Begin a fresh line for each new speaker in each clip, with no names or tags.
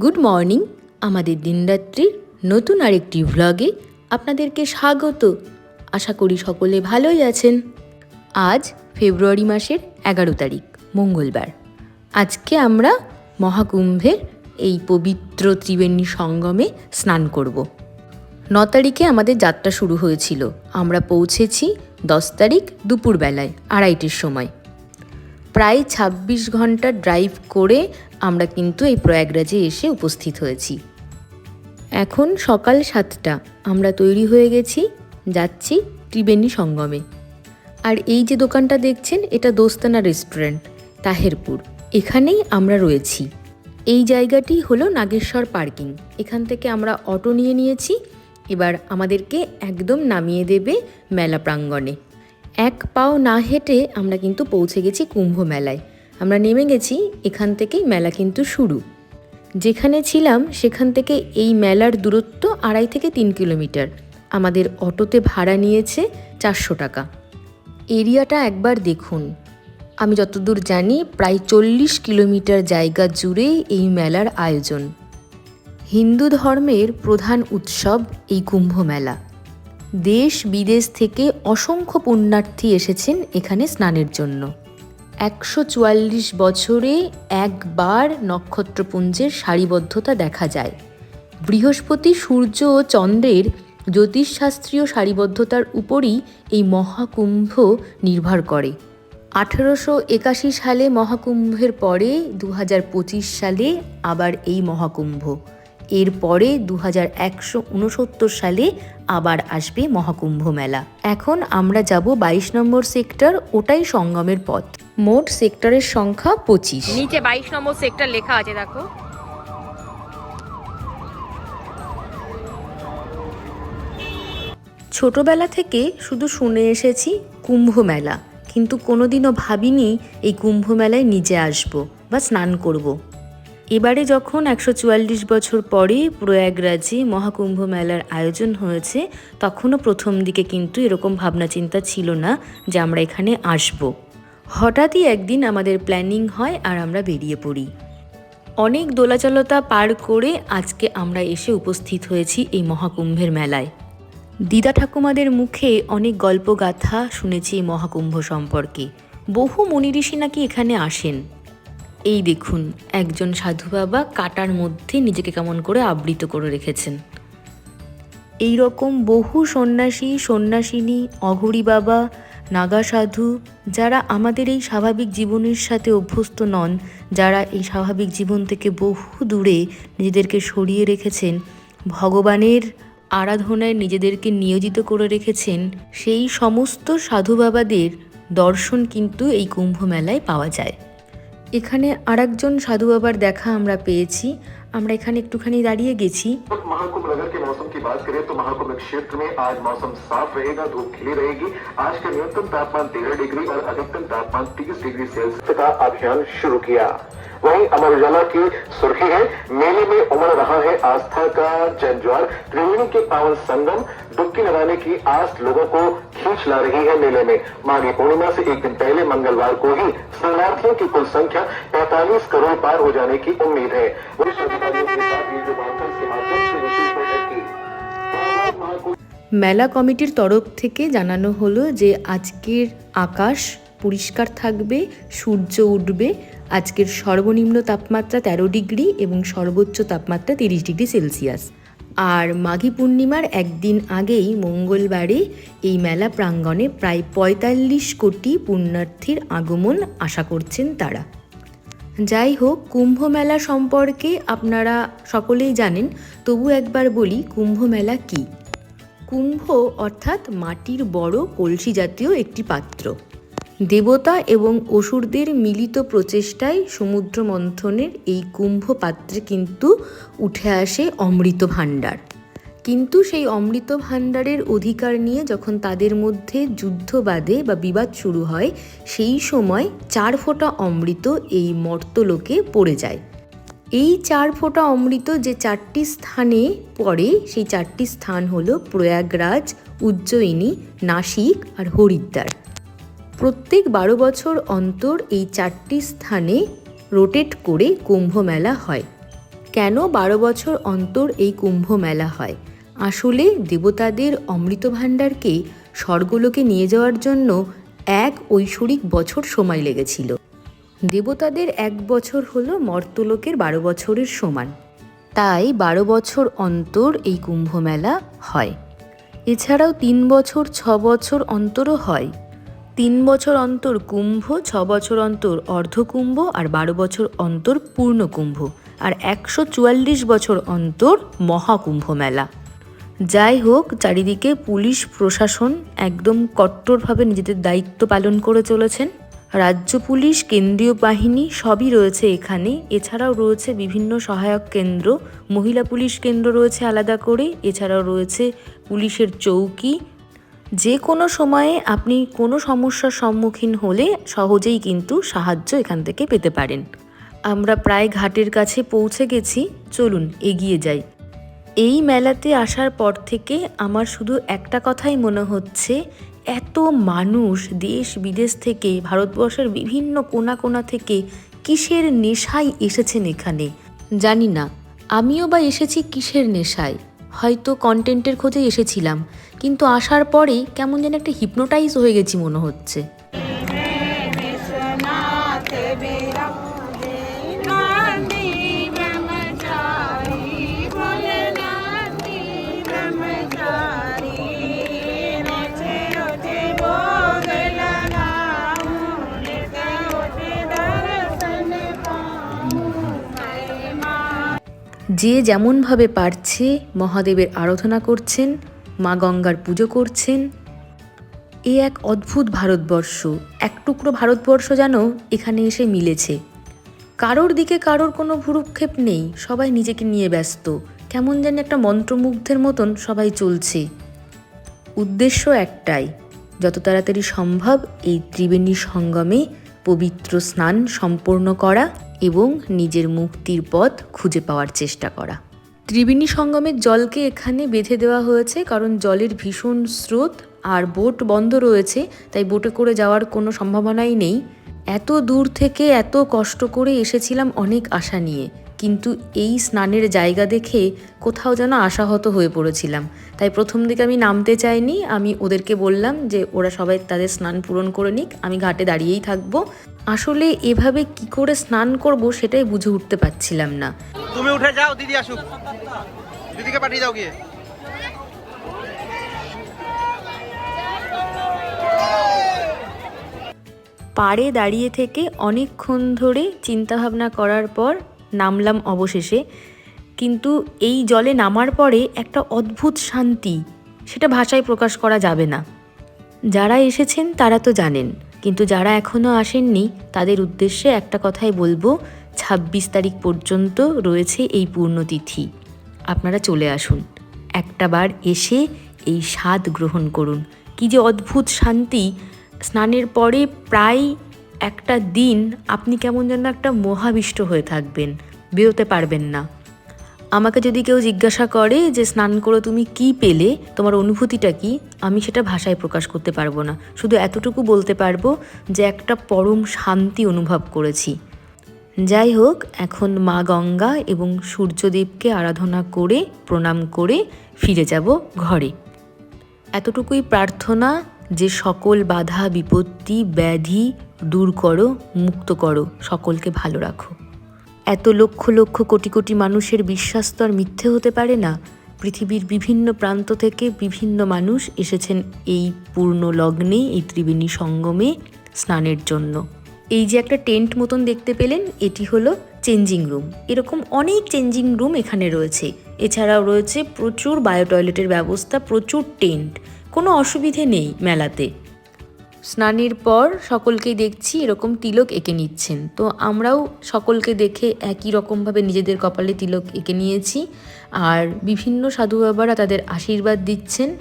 Good morning, আমাদের দিনরাত্রির নতুন আরেকটি ভ্লগে আপনাদেরকে স্বাগত। আশা করি সকলে ভালোই আছেন। আজ ফেব্রুয়ারি মাসের এগারো তারিখ, মঙ্গলবার। আজকে আমরা মহাকুম্ভের এই পবিত্র ত্রিবেণী সঙ্গমে স্নান করব। ন তারিখে আমাদের যাত্রা শুরু হয়েছিল। আমরা পৌঁছেছি দশ তারিখ দুপুরবেলায়, আড়াইটের সময়। প্রায় ২৬ ঘণ্টা ড্রাইভ করে আমরা কিন্তু এই প্রয়াগরাজে এসে উপস্থিত হয়েছি। এখন সকাল সাতটা, আমরা তৈরি হয়ে গেছি, যাচ্ছি ত্রিবেণী সঙ্গমে। আর এই যে দোকানটা দেখছেন, এটা দোস্তানা রেস্টুরেন্ট, তাহেরপুর। এখানেই আমরা রয়েছি। এই জায়গাটি হলো নাগেশ্বর পার্কিং। এখান থেকে আমরা অটো নিয়ে নিয়েছি, এবার আমাদেরকে একদম নামিয়ে দেবে মেলা প্রাঙ্গণে। এক পাও না হেঁটে আমরা কিন্তু পৌঁছে গেছি কুম্ভ মেলায়। আমরা নেমে গেছি এখান থেকেই মেলা কিন্তু শুরু। যেখানে ছিলাম সেখান থেকে এই মেলার দূরত্ব আড়াই থেকে তিন কিলোমিটার। আমাদের অটোতে ভাড়া নিয়েছে চারশো টাকা। এরিয়াটা একবার দেখুন। আমি যতদূর জানি প্রায় চল্লিশ কিলোমিটার জায়গা জুড়েই এই মেলার আয়োজন। হিন্দু ধর্মের প্রধান উৎসব এই কুম্ভ মেলা। দেশ বিদেশ থেকে অসংখ্য পুণ্যার্থী এসেছেন এখানে স্নানের জন্য। একশো চুয়াল্লিশ বছরে একবার নক্ষত্রপুঞ্জের সারিবদ্ধতা দেখা যায়। বৃহস্পতি, সূর্য ও চন্দ্রের জ্যোতিষশাস্ত্রীয় সারিবদ্ধতার উপরই এই মহাকুম্ভ নির্ভর করে। আঠেরোশো একাশি সালে মহাকুম্ভের পরে দু সালে আবার এই মহাকুম্ভ। এরপরে দু হাজার একশো উনসত্তর সালে আবার আসবে মহাকুম্ভ মেলা। এখন আমরা যাব বাইশ নম্বর সেক্টর ওটাই সঙ্গমের পথ। মোট সেক্টরের সংখ্যা পঁচিশ।
নিচে বাইশ নম্বর সেক্টর লেখা আছে দেখো।
ছোটবেলা থেকে শুধু শুনে এসেছি কুম্ভ মেলা কিন্তু কোনোদিনও ভাবিনি এই কুম্ভ মেলায় নিজে আসব বা স্নান করব। এবারে যখন একশো চুয়াল্লিশ বছর পরে প্রয়াগরাজে মহাকুম্ভ মেলার আয়োজন হয়েছে, তখনও প্রথম দিকে কিন্তু এরকম ভাবনা চিন্তা ছিল না যে আমরা এখানে আসব। হঠাৎই একদিন আমাদের প্ল্যানিং হয় আর আমরা বেরিয়ে পড়ি। অনেক দোলাচলতা পার করে আজকে আমরা এসে উপস্থিত হয়েছি এই মহাকুম্ভের মেলায়। দিদা ঠাকুমাদের মুখে অনেক গল্পগাথা শুনেছি এই মহাকুম্ভ সম্পর্কে। বহু মুনি ঋষি নাকি এখানে আসেন। এই দেখুন, একজন সাধু বাবা কাটার মধ্যে নিজেকে কেমন করে আবৃত করে রেখেছেন। এই রকম বহু সন্ন্যাসী, সন্ন্যাসিনী, অঘরী বাবা, নাগা সাধু, যারা আমাদের এই স্বাভাবিক জীবনের সাথে অভ্যস্ত নন, যারা এই স্বাভাবিক জীবন থেকে বহু দূরে নিজেদেরকে সরিয়ে রেখেছেন, ভগবানের আরাধনায় নিজেদেরকে নিয়োজিত করে রেখেছেন, সেই সমস্ত সাধু বাবাদের দর্শন কিন্তু এই কুম্ভ মেলায় পাওয়া যায়। এখানে আরেকজন সাধু বাবার দেখা আমরা পেয়েছি আমরা এখানে একটুখানি দাঁড়িয়ে গেছি
महाकुंभ नगर के मौसम की बात करें तो महाकुंभ क्षेत्र में आज मौसम साफ रहेगा धूप खिली रहेगी आज का न्यूनतम तापमान तेरह डिग्री और अधिकतम तापमान तीस डिग्री सेल्सियस का अभियान शुरू किया वहीं अमर उजाला की सुर्खी है मेले में उमड़ रहा है आस्था का जनज्वार त्रिवेणी के पावन संगम डुबकी लगाने की आस लोगों को खींच ला रही है मेले में माघी पूर्णिमा से एक दिन पहले मंगलवार को ही शरणार्थियों की कुल संख्या 45 करोड़ पार हो जाने की उम्मीद है वरिष्ठ अधिकारियों के साथ वीडियो कॉन्फ्रेंस के माध्यम से विशेष बैठक की महाकुंभ
মেলা কমিটির তরফ থেকে জানানো হলো যে আজকের আকাশ পরিষ্কার থাকবে সূর্য উঠবে আজকের সর্বনিম্ন তাপমাত্রা তেরো ডিগ্রি এবং সর্বোচ্চ তাপমাত্রা তিরিশ ডিগ্রি সেলসিয়াস আর মাঘী পূর্ণিমার একদিন আগেই মঙ্গলবারে এই মেলা প্রাঙ্গণে প্রায় পঁয়তাল্লিশ কোটি পুণ্যার্থীর আগমন আশা করছেন তারা। যাই হোক, কুম্ভ মেলা সম্পর্কে আপনারা সকলেই জানেন, তবু একবার বলি কুম্ভ মেলা কী? কুম্ভ অর্থাৎ মাটির বড় কলসি জাতীয় একটি পাত্র। দেবতা এবং অসুরদের মিলিত প্রচেষ্টায় সমুদ্র মন্থনের এই কুম্ভ পাত্রে কিন্তু উঠে আসে অমৃত ভাণ্ডার। কিন্তু সেই অমৃত ভাণ্ডারের অধিকার নিয়ে যখন তাদের মধ্যে যুদ্ধ বাদে বা বিবাদ শুরু হয়, সেই সময় চার ফোঁটা অমৃত এই মর্তলোকে পড়ে যায়। এই চার ফোঁটা অমৃত যে চারটি স্থানে পড়ে, সেই চারটি স্থান হলো প্রয়াগরাজ, উজ্জয়িনী, নাসিক আর হরিদ্বার। প্রত্যেক বারো বছর অন্তর এই চারটি স্থানে রোটেট করে কুম্ভ মেলা হয়। কেন বারো বছর অন্তর এই কুম্ভ মেলা হয়? আসলে দেবতাদের অমৃত ভাণ্ডারকে স্বর্গলোকে নিয়ে যাওয়ার জন্য এক ঐশ্বরিক বছর সময় লেগেছিল। দেবতাদের এক বছর হলো মর্তলোকের বারো বছরের সমান। তাই বারো বছর অন্তর এই কুম্ভ মেলা হয়। এছাড়াও তিন বছর, ছ বছর অন্তরও হয়। তিন বছর অন্তর কুম্ভ, ছ বছর অন্তর অর্ধকুম্ভ আর বারো বছর অন্তর পূর্ণ কুম্ভ আর একশো চুয়াল্লিশ বছর অন্তর মহাকুম্ভ মেলা। যাই হোক, চারিদিকে পুলিশ, প্রশাসন একদম কট্টরভাবে নিজেদের দায়িত্ব পালন করে চলেছেন। রাজ্য পুলিশ, কেন্দ্রীয় বাহিনী সবই রয়েছে এখানে। এছাড়াও রয়েছে বিভিন্ন সহায়ক কেন্দ্র, মহিলা পুলিশ কেন্দ্র রয়েছে আলাদা করে। এছাড়াও রয়েছে পুলিশের চৌকি যে কোনো সময়ে আপনি কোনো সমস্যার সম্মুখীন হলে সহজেই কিন্তু সাহায্য এখান থেকে পেতে পারেন। আমরা প্রায় ঘাটের কাছে পৌঁছে গেছি, চলুন এগিয়ে যাই। এই মেলাতে আসার পর থেকে আমার শুধু একটা কথাই মনে হচ্ছে, এত মানুষ দেশ বিদেশ থেকে, ভারতবর্ষের বিভিন্ন কোনা কোনা থেকে কিসের নেশায় এসেছেন এখানে? জানি না, আমিও বা এসেছি কিসের নেশায়? হয়তো কন্টেন্টের খোঁজে এসেছিলাম, কিন্তু আসার পরেই কেমন যেন একটা হিপনোটাইজ হয়ে গেছি মনে হচ্ছে। যে যেমনভাবে পারছে মহাদেবের আরাধনা করছেন, মা গঙ্গার পুজো করছেন। এ এক অদ্ভুত ভারতবর্ষ, এক টুকরো ভারতবর্ষ যেন এখানে এসে মিলেছে। কারোর দিকে কারোর কোনো ভুরুক্ষেপ নেই, সবাই নিজেকে নিয়ে ব্যস্ত। কেমন যেন একটা মন্ত্রমুগ্ধের মতন সবাই চলছে। উদ্দেশ্য একটাই, যত তাড়াতাড়ি সম্ভব এই ত্রিবেণী সঙ্গমে পবিত্র স্নান সম্পূর্ণ করা এবং নিজের মুক্তির পথ খুঁজে পাওয়ার চেষ্টা করা। ত্রিবেণী সঙ্গমের জলকে এখানে বেঁধে দেওয়া হয়েছে কারণ জলের ভীষণ স্রোত আর বোট বন্ধ রয়েছে, তাই বোটে করে যাওয়ার কোনো সম্ভাবনাই নেই। এত দূর থেকে এত কষ্ট করে এসেছিলাম অনেক আশা নিয়ে, কিন্তু এই স্নানের জায়গা দেখে কোথাও যেন আশাহত হয়ে পড়েছিলাম। তাই প্রথম দিকে আমি নামতে চাইনি। আমি ওদেরকে বললাম যে ওরা সবাই তাদের স্নান পূরণ করে নিক আমি ঘাটে দাঁড়িয়েই থাকব। আসলে এভাবে কি করে স্নান করব সেটাই বুঝে উঠতে পারছিলাম না।
তুমি উঠে যাও দিদি আসুক। দিদিকে পাঠিয়ে দাও গিয়ে।
পাড়ে দাঁড়িয়ে থেকে অনেকক্ষণ ধরে চিন্তাভাবনা করার পর নামলাম অবশেষে। কিন্তু এই জলে নামার পরে একটা অদ্ভুত শান্তি, সেটা ভাষায় প্রকাশ করা যাবে না। যারা এসেছেন তারা তো জানেন, কিন্তু যারা এখনও আসেননি, তাদের উদ্দেশ্যে একটা কথাই বলব, ছাব্বিশ তারিখ পর্যন্ত রয়েছে এই পূর্ণতিথি। আপনারা চলে আসুন, একটা বার এসে এই স্বাদ গ্রহণ করুন। কি যে অদ্ভুত শান্তি, স্নানের পরে প্রায় একটা দিন আপনি কেমন যেন একটা মহাবিষ্ট হয়ে থাকবেন, বেরোতে পারবেন না। আমাকে যদি কেউ জিজ্ঞাসা করে যে, স্নান করে, তুমি কি পেলে? তোমার অনুভূতিটা কি? আমি সেটা ভাষায় প্রকাশ করতে পারব না। শুধু এতটুকু বলতে পারব যে, একটা পরম শান্তি অনুভব করেছি। যাই হোক, এখন মা গঙ্গা এবং সূর্যদেবকে আরাধনা করে, প্রণাম করে ফিরে যাব ঘরে। এতটুকুই প্রার্থনা যে, সকল বাধা, বিপত্তি, ব্যাধি দূর করো, মুক্ত করো, সকলকে ভালো রাখো। এত লক্ষ লক্ষ কোটি কোটি মানুষের বিশ্বাস তো আর মিথ্যে হতে পারে না। পৃথিবীর বিভিন্ন প্রান্ত থেকে বিভিন্ন মানুষ এসেছেন এই পূর্ণ লগ্নে, এই ত্রিবেণী সঙ্গমে স্নানের জন্য। এই যে একটা টেন্ট মতন দেখতে পেলেন, এটি হলো চেঞ্জিং রুম। এরকম অনেক চেঞ্জিং রুম এখানে রয়েছে। এছাড়াও রয়েছে প্রচুর বায়ো টয়লেটের ব্যবস্থা, প্রচুর টেন্ট। কোনো অসুবিধে নেই মেলাতে। স্নানের পর সকলকেই দেখছি এরকম তিলক এঁকে নিচ্ছেন। তো আমরাও সকলকে দেখে একই রকমভাবে নিজেদের কপালে তিলক এঁকে নিয়েছি। আর বিভিন্ন সাধু বাবারা তাদের আশীর্বাদ দিচ্ছেন।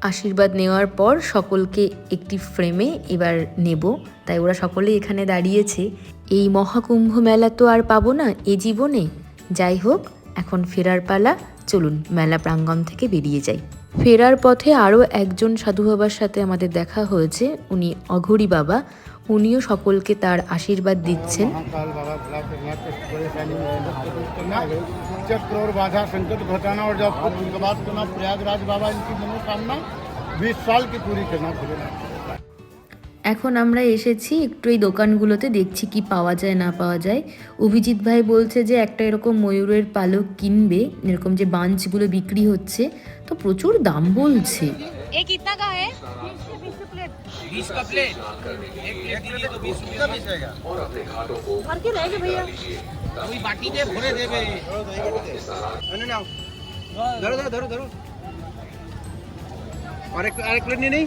আশীর্বাদ নেওয়ার পর সকলকে একটি ফ্রেমে এবার নেব। তাই ওরা সকলেই এখানে দাঁড়িয়েছে। এই মহাকুম্ভ মেলা তো আর পাবো না এ জীবনে। যাই হোক, এখন ফেরার পালা। চলুন, মেলা প্রাঙ্গণ থেকে বেরিয়ে যাই। ফেরার পথে আরও একজন সাধু বাবার সাথে আমাদের দেখা হয়েছে, উনি অঘরি বাবা। উনিও সকলকে তার আশীর্বাদ দিচ্ছেন।
বিশ সাল কি
এখন আমরা এসেছি একটু এই দোকানগুলোতে দেখছি কি পাওয়া যায় না পাওয়া যায়। অভিজিৎ ভাই বলছে যে একটা এরকম ময়ূরের পালক কিনবে এরকম যে বাঞ্চগুলো বিক্রি হচ্ছে তো প্রচুর দাম বলছে।
আরেক প্লেট নিয়ে নেই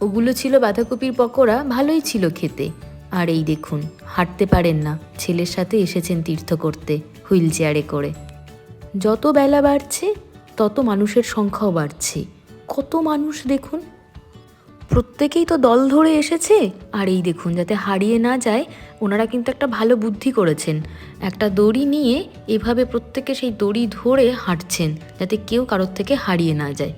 ওগুলো ছিল বাঁধাকপির পকোড়া, ভালোই ছিল খেতে। আর এই দেখুন, হাঁটতে পারেন না, ছেলের সাথে এসেছেন তীর্থ করতে, হুইল চেয়ারে করে। যত বেলা বাড়ছে, তত মানুষের সংখ্যাও বাড়ছে। কত মানুষ দেখুন, প্রত্যেকেই তো দল ধরে এসেছে। আর এই দেখুন, যাতে হারিয়ে না যায়, ওনারা কিন্তু একটা ভালো বুদ্ধি করেছেন। একটা দড়ি নিয়ে এভাবে প্রত্যেকে সেই দড়ি ধরে হাঁটছেন, যাতে কেউ কারোর থেকে হারিয়ে না যায়।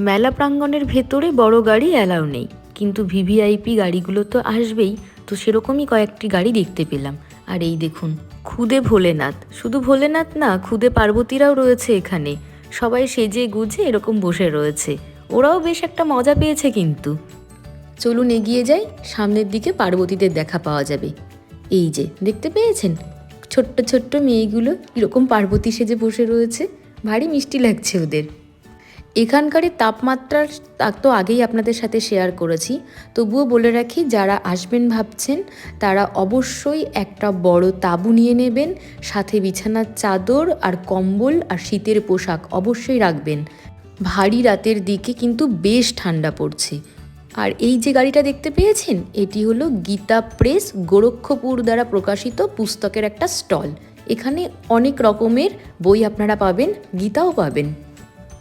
মেলা প্রাঙ্গণের ভেতরে বড় গাড়ি অ্যালাউ নেই। কিন্তু ভিভিআইপি গাড়িগুলো তো আসবেই, তো সেরকমই কয়েকটি গাড়ি দেখতে পেলাম। আর এই দেখুন, খুদে ভোলেনাথ। শুধু ভোলেনাথ না, খুদে পার্বতীরাও রয়েছে এখানে। সবাই সেজে গুজে এরকম বসে রয়েছে। ওরাও বেশ একটা মজা পেয়েছে কিন্তু। চলুন এগিয়ে যাই, সামনের দিকে পার্বতীদের দেখা পাওয়া যাবে। এই যে, দেখতে পেয়েছেন? ছোট্ট ছোট্ট মেয়েগুলো কীরকম পার্বতী সেজে বসে রয়েছে। ভারী মিষ্টি লাগছে ওদের। এখানকারের তাপমাত্রার তো আগেই আপনাদের সাথে শেয়ার করেছি। তবুও বলে রাখি, যারা আসবেন ভাবছেন, তারা অবশ্যই একটা বড় তাঁবু নিয়ে নেবেন, সাথে বিছানার চাদর আর কম্বল আর শীতের পোশাক অবশ্যই রাখবেন। ভারী রাতের দিকে কিন্তু বেশ ঠান্ডা পড়ছে। আর এই যে গাড়িটা দেখতে পেয়েছেন, এটি হলো গীতা প্রেস গোরক্ষপুর দ্বারা প্রকাশিত পুস্তকের একটা স্টল। এখানে অনেক রকমের বই আপনারা পাবেন, গীতাও পাবেন।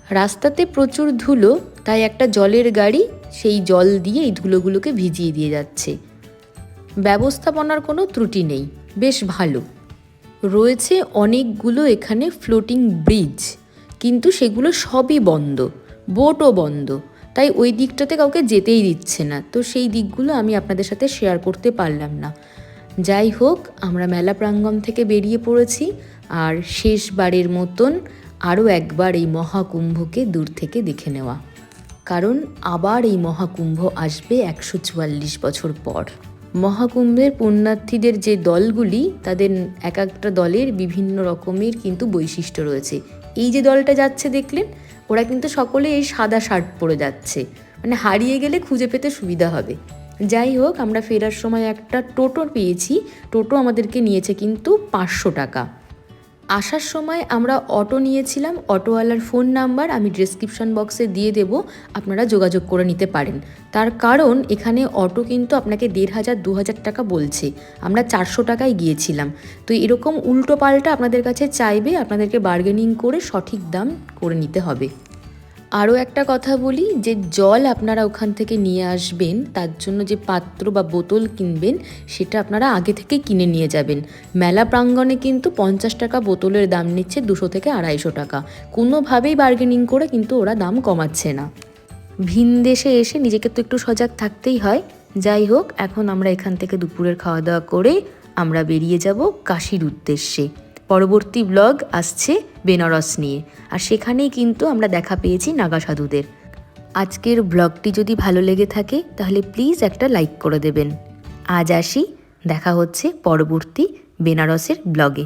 রাস্তাতে প্রচুর ধুলো, তাই একটা জলের গাড়ি সেই জল দিয়ে এই ধুলোগুলোকে ভিজিয়ে দিয়ে যাচ্ছে। ব্যবস্থাপনার কোনো ত্রুটি নেই, বেশ ভালো। রয়েছে অনেকগুলো এখানে ফ্লোটিং ব্রিজ কিন্তু সেগুলো সবই বন্ধ বোটও বন্ধ। তাই ওই দিকটাতে কাউকে যেতেই দিচ্ছে না। তো সেই দিকগুলো আমি আপনাদের সাথে শেয়ার করতে পারলাম না। যাই হোক, আমরা মেলা প্রাঙ্গণ থেকে বেরিয়ে পড়েছি, আর শেষবারের মতন আরও একবার এই মহাকুম্ভকে দূর থেকে দেখে নেওয়া। কারণ আবার এই মহাকুম্ভ আসবে একশো চুয়াল্লিশ বছর পর। মহাকুম্ভের পুণ্যার্থীদের যে দলগুলি, তাদের এক একটা দলের বিভিন্ন রকমের কিন্তু বৈশিষ্ট্য রয়েছে। এই যে দলটা যাচ্ছে দেখলেন, ওরা কিন্তু সকলে এই সাদা শার্ট পরে যাচ্ছে। মানে হারিয়ে গেলে খুঁজে পেতে সুবিধা হবে। যাই হোক, আমরা ফেরার সময় একটা টোটো পেয়েছি। টোটো আমাদেরকে নিয়েছে কিন্তু পাঁচশো টাকা। আসার সময় আমরা অটো নিয়েছিলাম, অটোওয়ালার ফোন নাম্বার আমি ডেসক্রিপশন বক্সে দিয়ে দেব, আপনারা যোগাযোগ করে নিতে পারেন। তার কারণ এখানে অটো কিন্তু আপনাকে দেড় হাজার, দু হাজার টাকা বলছে। আমরা চারশো টাকায় গিয়েছিলাম। তো এরকম উল্টো পাল্টা আপনাদের কাছে চাইবে, আপনাদেরকে বার্গেনিং করে সঠিক দাম করে নিতে হবে। আরও একটা কথা বলি, যে জল আপনারা ওখান থেকে নিয়ে আসবেন, তার জন্য যে পাত্র বা বোতল কিনবেন, সেটা আপনারা আগে থেকে কিনে নিয়ে যাবেন। মেলা প্রাঙ্গণে কিন্তু পঞ্চাশ টাকা বোতলের দাম নিচ্ছে দুশো থেকে আড়াইশো টাকা। কোনোভাবেই বার্গেনিং করে কিন্তু ওরা দাম কমাচ্ছে না। ভিন দেশে এসে নিজেকে তো একটু সজাগ থাকতেই হয়। যাই হোক, এখন আমরা এখান থেকে দুপুরের খাওয়া দাওয়া করে আমরা বেরিয়ে যাব কাশির উদ্দেশ্যে। পরবর্তী ব্লগ আসছে বেনারস নিয়ে। আর সেখানেই কিন্তু আমরা দেখা পেয়েছি নাগা সাধুদের। আজকের ব্লগটি যদি ভালো লেগে থাকে, তাহলে প্লিজ একটা লাইক করে দেবেন। আজ আসি, দেখা হচ্ছে পরবর্তী বেনারসের ব্লগে